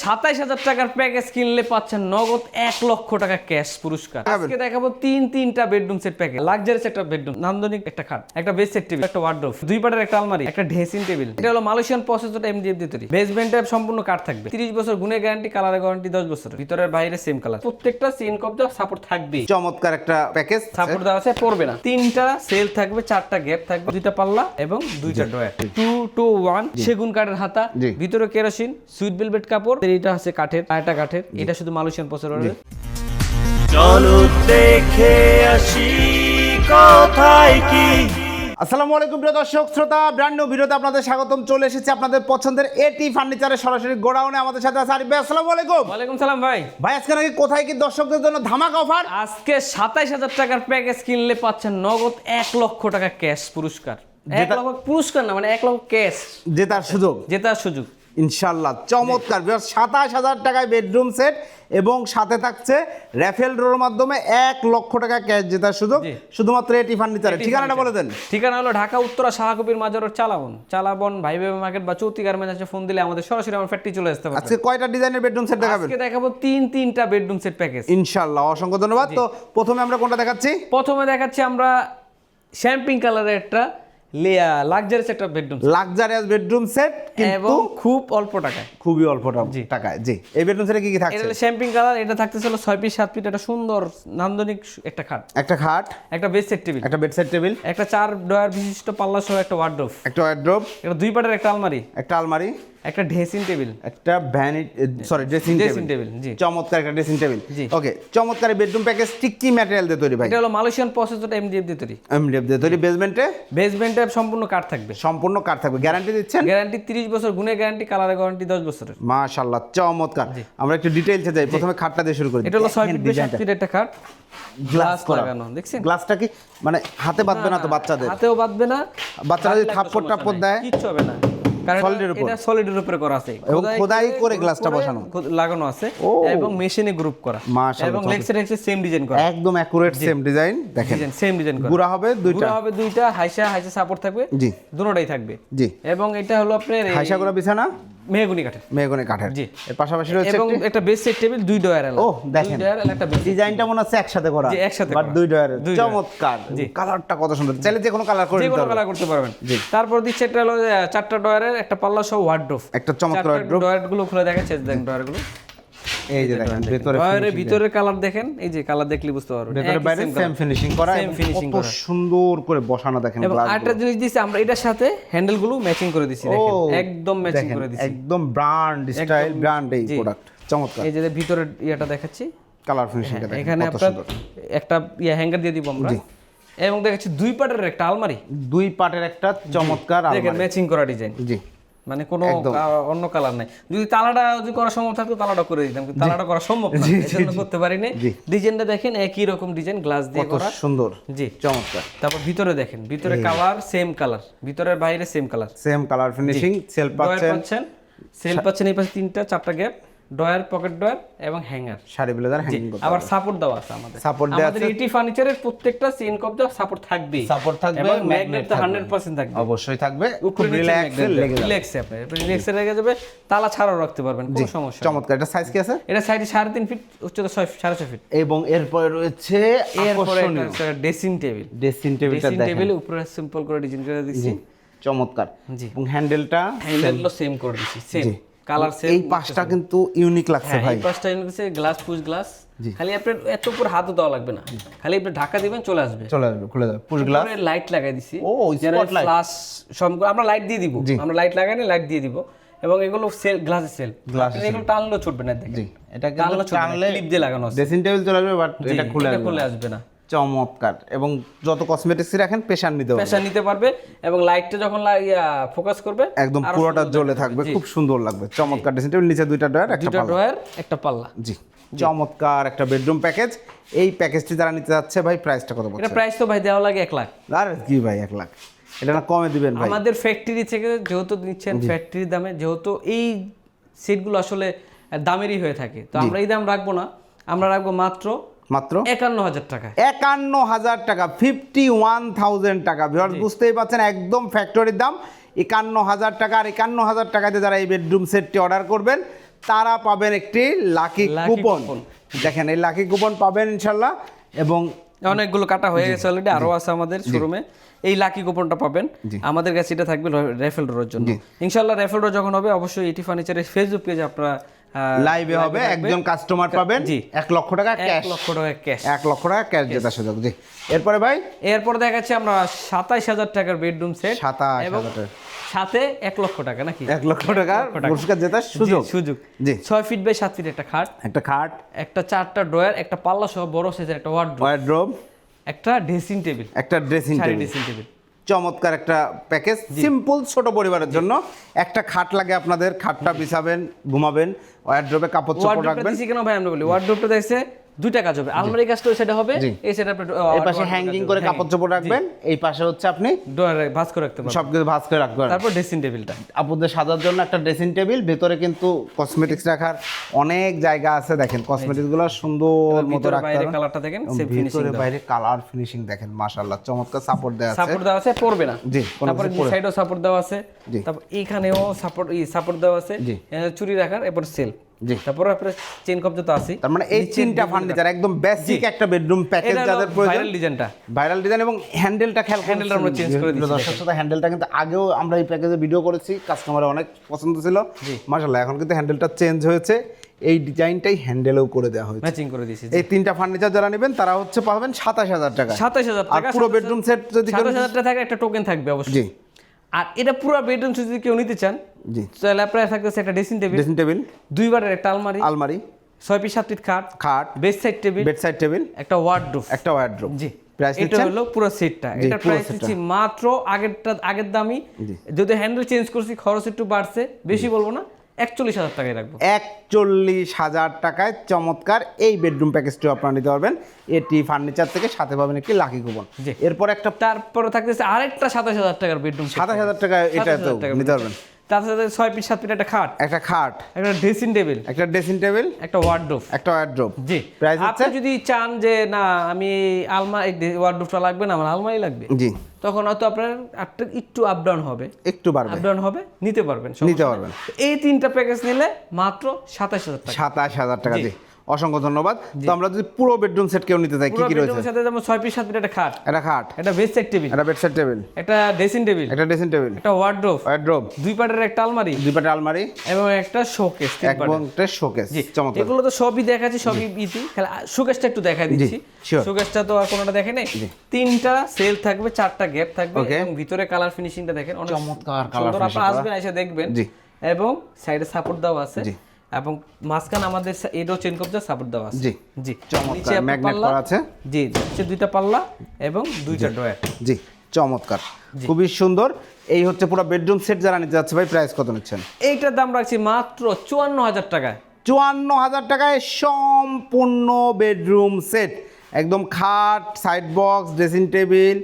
সাতাইশ হাজার টাকার প্যাকেজ কিনলে পাচ্ছেন নগদ এক লক্ষ টাকা ক্যাশ পুরস্কার। আজকে দেখাবো তিন তিনটা বেডরুম সেট প্যাকেজ লাক্সারিস একটা বেডরুম নান্দনিক একটা খাট একটা বেড সেট টেবিল একটা ওয়ার্ড্রোব দুই পাটের একটা আলমারি একটা ড্রেসিং টেবিল এটা হলো মালয়েশিয়ান প্রসেসর এমডিএফ দিয়ে তৈরি বেসমেন্টে সম্পূর্ণ কাঠ থাকবে। তিরিশ বছর গুণে গ্যারান্টি কালারের গ্যারান্টি দশ বছর ভিতরের বাইরে সেম কালার প্রত্যেকটা চেন কবজা সাপোর্ট থাকবে চমৎকার একটা প্যাকেজ সাপোর্ট দেওয়া আছে পড়বে না। তিনটা সেল থাকবে চারটা গ্যাপ থাকবে দুইটা পাল্লা এবং দুইটা ড্রয়ার টু টু ওয়ান সেগুন কাঠের হাতা ভিতরে কেরোসিন সুইট বেলভেট কাপড় এটা হচ্ছে কাঠের এটা কাঠের। এটা শুধু মালয়েশিয়ান প্রসেসরের। চলো দেখে আসি কথায় কি। আসসালামু আলাইকুম প্রিয় দর্শক শ্রোতা ব্র্যান্ড নিউ ভিডিওতে আপনাদের স্বাগতম। চলে এসেছে আপনাদের পছন্দের এটি ফার্নিচারের সরাসরি গোডাউনে। আমাদের সাথে আছে আরিফ ভাই আসসালামু আলাইকুম। ওয়ালাইকুম সালাম ভাই। ভাই আজকে নাকি কোথায় কি দর্শকদের জন্য ধামাকা অফার আজকে সাতাইশ হাজার টাকার প্যাকেজ কিনলে পাচ্ছেন নগদ এক লক্ষ টাকা ক্যাশ পুরস্কার। এক লক্ষ পুরস্কার না মানে এক লক্ষ ক্যাশ জেতার সুযোগ। জেতার সুযোগ। ইনশাল্লাহ চমৎকার। সাতাশ হাজার টাকায় বেডরুম সেট এবং সাথে থাকছে র্যাফেল ড্রোর মাধ্যমে এক লক্ষ টাকা ক্যাশ জেতার সুযোগ। শুধুমাত্র এটি ফার্নিচারের ঠিকানাটা বলে দেন। ঠিকানা হলো ঢাকা উত্তরা শাহাকবির মাজার চালাবন। চালাবন ভাই ভাই মার্কেট বা চৌতি গার্মেন্টস আছে ফোন দিলে আমাদের সরাসরি আমার ফ্যাক্টরি চলে আসতে পারবে আজকে কয়টা ডিজাইনের বেডরুম সেট দেখাবেন? আজকে দেখাবো তিন তিনটা বেডরুম সেট প্যাকেজ ইনশাল্লাহ অসংখ্য ধন্যবাদ। তো প্রথমে আমরা কোনটা দেখাচ্ছি? প্রথমে দেখাচ্ছি আমরা শ্যাম্পিং কালারের একটা লেয়া লাক্সারিস একটা বেডরুম লাক্সারিয়াস বেডরুম সেট কিন্তু এবং খুব অল্প টাকায়। খুবই অল্প টাকায় জি। এই বেডরুম সেটে কি কি এটা থাকছে? এটা শ্যাম্পিং কালার এটা থাকতেছিল ছয় পিস সাত পিস একটা সুন্দর নান্দনিক একটা খাট। একটা খাট একটা বেড সেট টেবিল একটা বেড সেট টেবিল একটা চার ডয়ার বিশিষ্ট পাল্লা সহ একটা ওয়ার্ড্রোব একটা ওয়ার্ড্রোব একটা দুই পাটের একটা আলমারি। একটা আলমারি। একটা ড্রেসিং টেবিল একটা ভ্যানি সরি ড্রেসিং ড্রেসিং টেবিল জি। চমৎকার একটা ড্রেসিং টেবিল জি। ওকে চমৎকার বেডরুম প্যাকেজ ঠিক কি ম্যাটেরিয়াল দিয়ে তৈরি ভাই। এটা হলো মালয়েশিয়ান প্রসেসর এমডিএফ দিয়ে তৈরি। এমডিএফ দিয়ে তৈরি বেসমেন্টে বেসমেন্টে সম্পূর্ণ কাঠ থাকবে। সম্পূর্ণ কাঠ থাকবে। গ্যারান্টি দিচ্ছেন? গ্যারান্টি তিরিশ বছর গুণে গ্যারান্টি কালারের গ্যারান্টি দশ বছরের। মাশাআল্লাহ চমৎকার। আমরা একটু ডিটেইলসে যাই। প্রথমে খাটটা দিয়ে শুরু করি। এটা হলো ছয় দেখেন ফিট বাই ফিট একটা খাট গ্লাস লাগানো দেখছেন? গ্লাসটা কি? মানে হাতে বাঁধবে না তো বাচ্চাদের? হাতেও বাঁধবে না। বাচ্চারা যদি থাপ্পড় টাপ্পড় দেয়? কিচ্ছু হবে না। এটা- উপর? এটা সলিডের উপরে করা আছে। এবং খোদাই করে গ্লাসটা বসানো। লাগানো আছে এবং মেশিনে গ্রুপ করা। এবং। লেক্সের হেক্সের সেম ডিজাইন করা। একদম অ্যাকুরেট সেম ডিজাইন দেখেন। সেম ডিজাইন করা। গুড়া হবে দুইটা। গুড়া হবে দুইটা হাইসা হাইসা সাপোর্ট থাকবে। জি। দুটোটাই থাকবে। জি। এবং এটা হলো আপনার হাইসা করা বিছানা। মেহগুনি কাঠের। মেহগনি কাঠের। জি। এর পাশাপাশি রয়েছে এবং একটা বেস সেট টেবিল দুই ডয়ার ও, দেখেন। দুই ডয়ার একটা বেস ডিজাইনটা মনে হচ্ছে একসাথে করা। জি, একসাথে বাট দুই ডয়ার। চমৎকার। জি। কালারটা কত সুন্দর। চাইলে যে কোনো কালার করে যে কোনো কালার করতে পারবেন। জি। তারপর দিচ্ছে একটা হলো চারটা ডয়ারের একটা পাল্লা সহ ওয়ার্ড্রোব একটা চমৎকার ওয়ার্ড্রোব ডয়ারগুলো খুলে দেখাচ্ছে দেখেন ডয়ারগুলো এই যে দেখেন ভেতরে ভিতরের কালার দেখেন এই যে কালার দেখলে বুঝতে পারবেন। ভেতরে বাইরে সেম ফিনিশিং করা। Finishing কত করা। সুন্দর করে বসানো দেখেন এবং আরেকটা জিনিস দিচ্ছি আমরা এটার সাথে হ্যান্ডেলগুলো ম্যাচিং করে দিছি দেখেন। একদম ম্যাচিং করে দিছি। একদম ব্র্যান্ড স্টাইল ব্র্যান্ড এই প্রোডাক্ট চমৎকার। এই যে ভিতরের ইয়েটা দেখাচ্ছি। কালার ফিনিশিংটা দেখেন এখানে আপনার একটা ইয়ে হ্যাঙ্গার দিয়ে দিব আমরা। এবং দেখাচ্ছি দুই পাটের একটা আলমারি। দুই পাটের একটা চমৎকার দেখেন আলমারি। ম্যাচিং করা ডিজাইন জি। মানে কোনো অন্য কালার নাই। যদি তালাটা যদি করা সম্ভব থাকতো তালাটা করে দিতাম কিন্তু তালাটা করা সম্ভব না এজন্য করতে পারিনি। ডিজাইনটা দেখেন একই রকম ডিজাইন গ্লাস দিয়ে করা। সুন্দর জি। চমৎকার। তারপর ভিতরে দেখেন ভিতরে কালার সেম কালার ভিতরের বাইরে same colour same colour finishing sell পাচ্ছেন। সেল পাচ্ছেন এই পাশে তিনটা চারটা গ্যাপ ডয়ার পকেট ডয়ার এবং হ্যাঙ্গার। শাড়ি ব্লেজার হ্যাঙ্গিং করতে আবার সাপোর্ট দেওয়া আছে আমাদের। Support দেওয়া আমাদের ইটি ফার্নিচারের প্রত্যেকটা চেন কবজা সাপোর্ট থাকবে Support থাকবে, এবং ম্যাগনেট তো 100% থাকবে। অবশ্যই থাকবে। খুব রিল্যাক্স লেগে যাবে। রিল্যাক্সে আপনি রিল্যাক্সে রেখে যাবে। তালা ছাড়াও রাখতে পারবেন কোনো সমস্যা চমৎকার। এটা সাইজ কি আছে? এটা সাইজ সাড়ে তিন ফিট উচ্চতা ছয় সাড়ে ছয় ফিট এবং এরপরে রয়েছে এরপরে আকর্ষণীয়। ড্রেসিং টেবিল ড্রেসিং টেবিলটা দেখেন ড্রেসিং দেখেন। টেবিল উপরে সিম্পল করে ডিজাইন করে দিচ্ছি। চমৎকার। জি। এবং হ্যান্ডেলটা হ্যান্ডেলও সেম করে দিচ্ছি সেম। কালার সেম এই পাশটা কিন্তু ইউনিক লাগছে হ্যাঁ ভাই। এই পাশটা হচ্ছে গ্লাস পুশ গ্লাস খালি আপনার এত উপর হাতও দেওয়া লাগবে না। খালি আপনি ঢাকা দিবেন চলে আসবে। চলে আসবে খুলে যাবে পুশ গ্লাস লাইট লাগাই দিছি। ও, spotlight। ফ্লাশ আমরা লাইট দিয়ে দিব। আমরা লাইট লাগাই লাইট দিয়ে দিব। এবং এগুলো সেল গ্লাসে সেল এ এগুলো টানলেও ছুটবে না দেখেন। এটা না টানলে ক্লিপ দিয়ে লাগানো আছে। ড্রেসিং টেবিল চলে আসবে বাট এটা খুলে আসবে না। চমৎকার। এবং যত কসমেটিক্স রাখেন প্রেশার নিতে পারবে পেশা নিতে পারবে এবং লাইটটা যখন ফোকাস করবে একদম পুরোটা জ্বলে থাকবে খুব সুন্দর লাগবে। চমৎকার ড্রেসিং টেবিল নিচে দুইটা ডয়ার একটা পাল্লা। ড্রয়ার একটা পাল্লা। জি। চমৎকার একটা বেডরুম প্যাকেজ এই প্যাকেজটি যারা নিতে যাচ্ছে ভাই প্রাইসটা কত এটা প্রাইস তো ভাই দেওয়া লাগে এক লাখ। আর কি ভাই এক লাখ? এটা না কমে দিবেন ভাই। আমাদের ফ্যাক্টরি থেকে যেহেতু নিচ্ছেন ফ্যাক্টরির দামে যেহেতু এই সিটগুলো আসলে দামেরই হয়ে থাকে। তো আমরা এই দাম রাখব না। আমরা রাখব মাত্র মাত্র? একান্ন হাজার টাকা। একান্ন হাজার টাকা ফিফটি ওয়ান থাউজেন্ড টাকা ভিউয়ার্স বুঝতেই পারছেন একদম ফ্যাক্টরির দাম। একান্ন হাজার টাকা আর একান্ন হাজার টাকাতে যারা এই বেডরুম সেটটি অর্ডার করবেন তারা পাবেন একটি লাকি কুপন দেখেন এই লাকি কুপন পাবেন ইনশাল্লাহ এবং অনেকগুলো কাটা হয়ে গেছে অলরেডি আরও আছে আমাদের শোরুমে এই লাকি কুপনটা পাবেন। আমাদের কাছে এটা থাকবে রেফেল ডোরের জন্য। ইনশাল্লাহ রেফেল ডোর যখন হবে অবশ্যই এটি ফার্নিচারের ফেসবুক পেজে আপনারা লাইভে হবে একজন কাস্টমার পাবেন জি। এক লক্ষ টাকা এক ক্যাশ লক্ষ টাকা ক্যাশ এক লক্ষ টাকা ক্যাশ জেতার সুযোগ জি। এরপরে ভাই? এরপর দেখাচ্ছি আমরা সাতাইশ হাজার টাকার বেডরুম সেট 27,000 এবং টাকা। সাথে এক লক্ষ টাকা নাকি? এক লক্ষ টাকা। পুরস্কার জেতার সুযোগ। সুযোগ। জি। ছয় ফিট বাই সাত ফিট একটা খাট। একটা খাট। একটা চারটা ড্রয়ার একটা পাল্লা সহ বড় সাইজের একটা ওয়ার্ড্রোব ওয়ার্ড্রোব একটা ড্রেসিং টেবিল একটা ড্রেসিং টেবিল ড্রেসিং টেবিল চমৎকার একটা প্যাকেজ। সিম্পল ছোট পরিবারের জন্য। একটা খাট লাগে আপনাদের খাটটা বিছাবেন ঘুমাবেন ওয়ার্ড্রোবে কাপড় চোপড় রাখবেন। কেন ভাই আমরা বলি। ওয়ার্ড্রোবটা দেখছে দুইটা কাজ হবে। আলমারি কাজটা ওই সাইডে হবে এই সাইডে আপনি এই পাশে হ্যাঙ্গিং করে কাপড় চোপড় রাখবেন এই পাশে হচ্ছে আপনি ডোয়ারে ভাঁজ করে রাখতে পারবেন। সবকিছু ভাঁজ করে রাখবেন। তারপর ড্রেসিং টেবিলটা আপুদের সাজার জন্য একটা ড্রেসিং টেবিল ভেতরে কিন্তু কসমেটিক্স রাখার অনেক জায়গা আছে দেখেন কসমেটিক্সগুলো সুন্দর মতো রাখতে বাইরে কালারটা দেখেন সেম ফিনিশিং ভিতরে বাইরে কালার ফিনিশিং দেখেন মাশাআল্লাহ চমৎকার সাপোর্ট দেওয়া আছে। সাপোর্ট দেওয়া আছে পড়বে না। জি, তারপরে পড়বে সাইডেও সাপোর্ট দেওয়া আছে। তারপর এখানেও সাপোর্ট এই সাপোর্ট দেওয়া আছে। চুরি রাখার এরপর সেল জি। তারপর আপনার চেন কবজা তো আছে তার মানে এই তিনটা ফার্নিচার একদম বেসিক একটা বেডরুম প্যাকেজ যাদের প্রয়োজন। ভাইরাল ডিজাইনটা ভাইরাল ডিজাইন এবং হ্যান্ডেলটা খেয়াল হ্যান্ডেলটা আমরা change করে দিচ্ছি, দর্শক সাথে হ্যান্ডেলটা কিন্তু আগেও আমরা এই প্যাকেজে ভিডিও করেছি কাস্টমারের অনেক পছন্দ ছিল। মাশাআল্লাহ এখন কিন্তু হ্যান্ডেলটা চেঞ্জ হয়েছে। এই ডিজাইনটাই হ্যান্ডেলও করে দেওয়া হয়েছে। ম্যাচিং করে দিয়েছি এই তিনটা ফার্নিচার যারা নেবেন তারা হচ্ছে পাবেন সাতাশ হাজার টাকা। সাতাশ হাজার টাকা পুরো বেডরুম সেট যদি সাতাশ হাজার টাকা একটা টোকেন থাকবে অবশ্যই। আর এটা পুরো বেডরুম যদি কেউ নিতে চান জি। তাহলে আপনার থাকতেছে একটা ড্রেসিং টেবিল ড্রেসিং টেবিল দুই বারের একটা আলমারি আলমারি। ছয় পিস সাত পিস খাট খাট bed side table bed side table একটা ওয়ার্ডরোব একটা ওয়ার্ড্রোব জি। প্রাইস এটা হলো পুরো সেটটা জি, এটা প্রাইস। মাত্র আগেরটা আগের দামই। যদি হ্যান্ডেল চেঞ্জ করছি খরচ একটু বাড়ছে বেশি বলব না। একচল্লিশ হাজার টাকায় রাখব। একচল্লিশ হাজার টাকায় চমৎকার এই বেডরুম প্যাকেজটিও আপনারা নিতে পারবেন। এটি ফার্নিচার থেকে সাথে পাবেন একটি লাকি কুপন। এরপর একটা তারপরে থাকতেছে আরেকটা সাতাশ হাজার টাকার বেডরুম সাতাশ হাজার টাকা এটা তো নিতে পারবেন। তার সাথে ছয় পিস সাত ফিট একটা খাট। একটা খাট। একটা ড্রেসিং টেবিল একটা ড্রেসিং টেবিল একটা ওয়ার্ড্রোপ একটা ওয়ার্ড্রোপ জি। প্রাইস আপনি যদি চান যে না আমি আলমারি ওয়ার্ড্রোপটা লাগবে না আমার আলমারি লাগবে। জি। তখন হয়তো আপনার একটা একটু আপ ডাউন হবে। একটু বাড়বে। আপ ডাউন হবে নিতে পারবেন নিতে পারবেন। এই তিনটা প্যাকেজ নিলে মাত্র সাতাশ হাজার টাকা। সাতাশ হাজার টাকা জি। অসংখ্য ধন্যবাদ। তো আমরা যদি পুরো বেডরুম সেট কেউ নিতে চাই কি কি রয়েছে? সাথে যেমন ছয় পিস সাত পিস একটা খাট। একটা খাট। একটা বেড সাইড টেবিল একটা বেডসাইড টেবিল একটা ড্রেসিং টেবিল একটা ড্রেসিং টেবিল একটা ওয়ার্ড্রোব ওয়ার্ড্রোব দুই পাটের একটা আলমারি। দুই পাটে আলমারি। এবং একটা শোকেস এবং একটা শোকেস চমৎকার। এগুলো তো সবই দেখাচ্ছি সবই ইতি। খালি শোকেসটা একটু দেখা দিচ্ছি. শোকেসটা তো আর কোনোটা দেখে নেই? তিনটা সেল থাকবে চারটা গ্যাপ থাকবে. এবং ভিতরে কালার ফিনিশিংটা দেখেন। অনেক চমৎকার সুন্দর। আপনারা আসবেন এসে দেখবেন। জি। এবং সাইডে সাপোর্ট দেওয়া আছে। জি। এবং মাঝখানে আমাদের এটাও চেন কবজা সাপোর্ট দেওয়া আছে। জি। জি। চমৎকার, আপনার করা আছে। জি নিচে দুইটা পাল্লা এবং দুইটা ড্রয়ার জি চমৎকার। খুবই সুন্দর। এই হচ্ছে পুরো বেডরুম সেট যারা নিতে যাচ্ছে ভাই প্রাইস কত নিচ্ছেন? এইটার দাম রাখছি মাত্র চুয়ান্ন হাজার টাকায়। চুয়ান্ন হাজার টাকায় সম্পূর্ণ বেডরুম সেট একদম খাট side box dressing table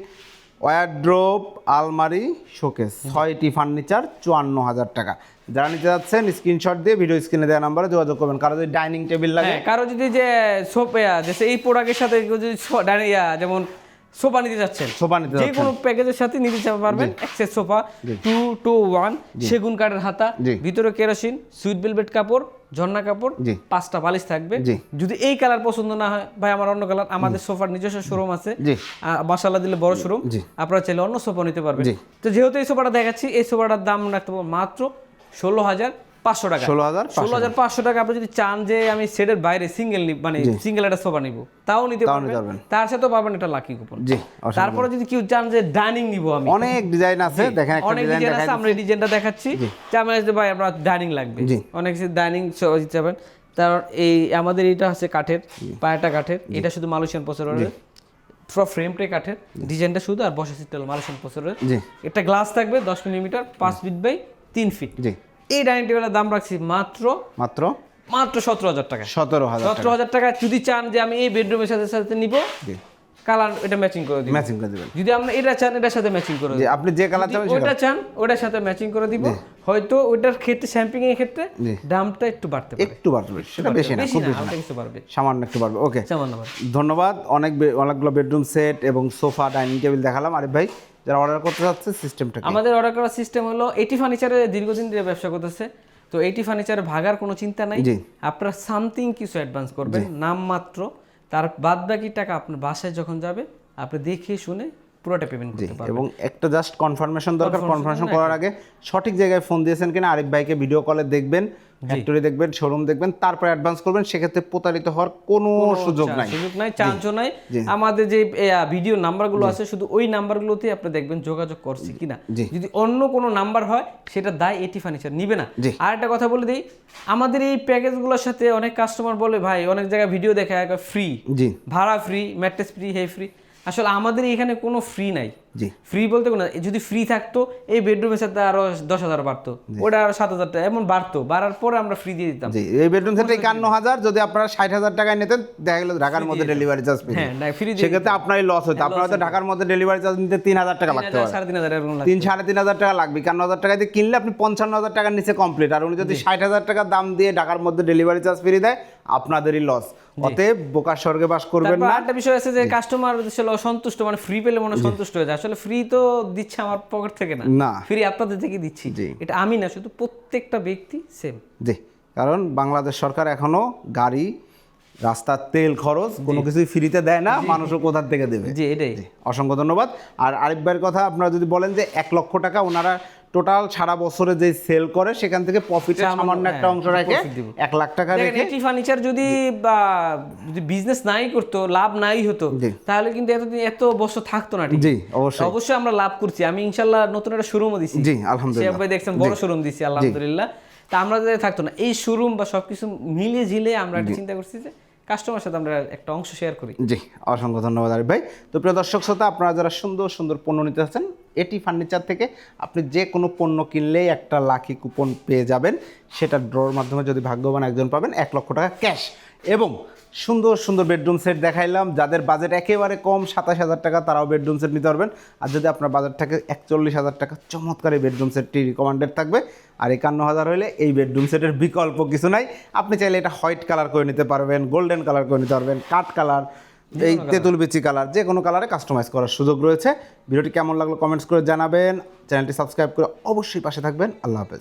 wardrobe আলমারি শোকেস ছয়টি ফার্নিচার চুয়ান্ন হাজার টাকা। যারা নিতে যাচ্ছেন স্ক্রিনশট দিয়ে ভিডিও স্ক্রিনে দেওয়া নাম্বারে যোগাযোগ করবেন। কারও যদি ডাইনিং টেবিল লাগে। হ্যাঁ কারও যদি যে সোফা যে এই প্রোডাক্টের সাথে যদি যেমন সোফা নিতে যাচ্ছেন সোফা নিতে যে কোনো প্যাকেজের সাথে নিতে পারবেন। Excess sofa two two one সেগুন কাঠের হাতা ভিতরে কেরোসিন সুইট বেলভেট কাপড় ঝর্ণা কাপড়। পাঁচটা বালিশ থাকবে। যদি এই কালার পছন্দ না হয় ভাই আমার অন্য কালার আমাদের সোফার নিজস্ব শোরুম আছে। জি। মাসালা দিলে বড় শোরুম। আপনারা চাইলে অন্য সোফা নিতে পারবেন। তো যেহেতু এই সোফাটা দেখাচ্ছি এই সোফাটার দাম রাখতে মাত্র ষোলো হাজার পাঁচশো টাকা। 16,500 ষোলো হাজার পাঁচশো টাকা আপনি যদি চান যে আমি সেটের বাইরে সিঙ্গেল মানে সিঙ্গেল একটা সোফা নিব তাও নিতে পারবেন। তার সাথেও পাবেন একটা লাকি কুপন জি তারপরে যদি কেউ চান যে ডাইনিং নিব আমি। অনেক ডিজাইন আছে দেখেন একটা অনেক ডিজাইন আছে আমরা এই ডিজাইনটা দেখাচ্ছি। চামেন আছে ভাই আমরা ডাইনিং লাগবে। অনেক ডাইনিং যাবেন তার এই আমাদের এটা হচ্ছে কাঠের পায়াটা কাঠের। এটা শুধু মালয়েশিয়ান প্রসেসরের পুরো ফ্রেমটাই কাঠের। ডিজাইনটা শুধু আর বসা সিটটা মালয়েশিয়ান প্রসেসরের একটা গ্লাস থাকবে দশ মিলিমিটার পাঁচ ফিট বাই তিন ফিট জি। এই ডাইনিং টেবিলের দাম রাখছি মাত্র মাত্র? মাত্র সতেরো হাজার টাকা। সতেরো হাজার সতেরো হাজার টাকা। যদি চান যে আমি এই বেডরুমের সাথে সাথে নিব কালার এটা ম্যাচিং করে দিব। ম্যাচিং করে দেবেন। যদি আমরা এটা চান এটার সাথে ম্যাচিং করে জি আপনি যে কালার চাবেন ওটা চান ওটার সাথে ম্যাচিং করে দিব। হয়তো ওটার ক্ষেত্রে শ্যাম্পিং এর ক্ষেত্রে দামটা একটু বাড়তে পারে। একটু বাড়বে সেটা বেশি না খুব বেশি না কিছু বাড়বে। সামান্য একটু বাড়বে ওকে সামান্য বাড়বে। ধন্যবাদ অনেক অনেকগুলো বেডরুম সেট এবং সোফা ডাইনিং টেবিল দেখালাম। আরিফ ভাই যারা অর্ডার করতে যাচ্ছে সিস্টেমটা আমাদের অর্ডার করার সিস্টেম হলো এটি ফার্নিচারে দীর্ঘদিন ধরে ব্যবসা করতেছে। তো এটি ফার্নিচারে ভাগার কোনো চিন্তা নাই। আপনারা সামথিং কিছু অ্যাডভান্স করবেন। নাম মাত্র। তার বাদ বাকি টাকা আপনার বাসায় যখন যাবে আপনি দেখে শুনে পুরোটা পেমেন্ট করতে পারবেন এবং একটা জাস্ট কনফার্মেশন দরকার। কনফার্মেশন করার আগে সঠিক জায়গায় ফোন দিয়েছেন কিনা আরিফ ভাইকে ভিডিও কলে দেখবেন ফ্যাক্টরি দেখবেন শোরুম দেখবেন তারপর অ্যাডভান্স করবেন সেক্ষেত্রে প্রতারিত হওয়ার কোনো সুযোগ নাই। সুযোগ নাই চান্স নাই। আমাদের যে ভিডিও নাম্বারগুলো আছে শুধু ওই নাম্বারগুলোতে আপনি দেখবেন যোগাযোগ করছি কিনা। যদি অন্য কোনো নাম্বার হয় সেটা দায় এটি ফার্নিচার নিবে না। আর একটা কথা বলে দিই আমাদের এই প্যাকেজগুলোর সাথে অনেক কাস্টমার বলে ভাই অনেক জায়গায় ভিডিও দেখা ফ্রি ভাড়া ফ্রি ম্যাট্রেস ফ্রি হে ফ্রি আসলে আমাদের এখানে কোনো ফ্রি নাই। জি। ফ্রি বলতে কোনো যদি ফ্রি থাকতো এই বেডরুমের সাথে আরও দশ হাজার বাড়তো। ওটা আরও সাত হাজার টাকা এমন বাড়তো। বাড়ার পরে আমরা ফ্রি দিয়ে দিতাম। জি এই বেডরুম সেট একান্ন হাজার যদি আপনারা ষাট হাজার টাকায় নিতেন দেখা গেল ঢাকার মধ্যে ডেলিভারি চার্জ পেয়ে হ্যাঁ ফ্রি সেক্ষেত্রে আপনারই লস হতো আপনারা তো ঢাকার মধ্যে ডেলিভারি চার্জ নিতে তিন হাজার টাকা লাগতে সাড়ে তিন হাজার। তিন সাড়ে তিন হাজার টাকা লাগবে। একান্ন হাজার টাকা দিয়ে কিনলে আপনি পঞ্চান্ন হাজার টাকার নিচে কমপ্লিট আর উনি যদি ষাট হাজার টাকা দাম দিয়ে ঢাকার মধ্যে ডেলিভারি চার্জ ফ্রি দেয় আপনাদেরই লস অতএব বোকার স্বর্গে বাস করবেন না। একটা বিষয় আছে যে কাস্টমার আসলে সন্তুষ্ট মানে ফ্রি পেলে মনে সন্তুষ্ট হয়ে যায়। আসলে ফ্রি তো দিচ্ছে আমার পকেট থেকে না। না। ফ্রি আপনাদের থেকে দিচ্ছি। এটা আমি না শুধু প্রত্যেকটা ব্যক্তি সেম জি কারণ বাংলাদেশ সরকার এখনও গাড়ি রাস্তার তেল খরচ কোনো কিছুই ফ্রিতে দেয় না মানুষও কোথার থেকে দেবে। জি এটাই। অসংখ্য ধন্যবাদ। আর আরিফ ভাইয়ের কথা আপনারা যদি বলেন যে এক লক্ষ টাকা ওনারা টোটাল সারা বছরে যে সেল করে সেখান থেকে প্রফিটের সামান্য, একটা হ্যাঁ, অংশ রেখে। এক লাখ টাকা রেখে এটি ফার্নিচার যদি বা যদি বিজনেস নাই করতো লাভ নাই হতো তাহলে কিন্তু এতদিন এত বছর থাকতো না ঠিক। জি অবশ্যই। অবশ্যই আমরা লাভ করছি। আমি ইনশাল্লাহ নতুন একটা শোরুমও দিছি। জি, আলহামদুলিল্লাহ। ভাই দেখছেন বড় শোরুম দিছি আলহামদুলিল্লাহ। তা আমরা যদি থাকতো না এই শোরুম বা সবকিছু মিলে ঝিলে আমরা একটা চিন্তা করছি যে কাস্টমার সাথে আমরা একটা অংশ শেয়ার করি। জি, অসংখ্য ধন্যবাদ আরিফ ভাই। তো প্রিয় দর্শক শ্রোতা, আপনারা যারা সুন্দর সুন্দর পণ্য নিতে চাচ্ছেন এটি ফার্নিচার থেকে আপনি যে কোনো পণ্য কিনলেই একটা লাকি কুপন পেয়ে যাবেন। সেটা ড্রর মাধ্যমে যদি ভাগ্যবান একজন পাবেন, এক লক্ষ টাকা ক্যাশ এবং সুন্দর সুন্দর বেডরুম সেট দেখাইলাম। যাদের বাজেট একেবারে কম সাতাশ হাজার টাকা তারাও বেডরুম সেট নিতে পারবেন। আর যদি আপনার বাজেট থাকে একচল্লিশ হাজার টাকা চমৎকার এই বেডরুম সেটটি রিকমান্ডেড থাকবে। আর একান্ন হাজার হলে এই বেডরুম সেটের বিকল্প কিছু নাই। আপনি চাইলে এটা হোয়াইট কালার করে নিতে পারবেন গোল্ডেন কালার করে নিতে পারবেন কাঠ কালার এই তেঁতুল বিচি কালার যে কোনো কালারে কাস্টমাইজ করার সুযোগ রয়েছে। ভিডিওটি কেমন লাগল কমেন্টস করে জানাবেন। চ্যানেলটি সাবস্ক্রাইব করে অবশ্যই পাশে থাকবেন। আল্লাহ হাফেজ।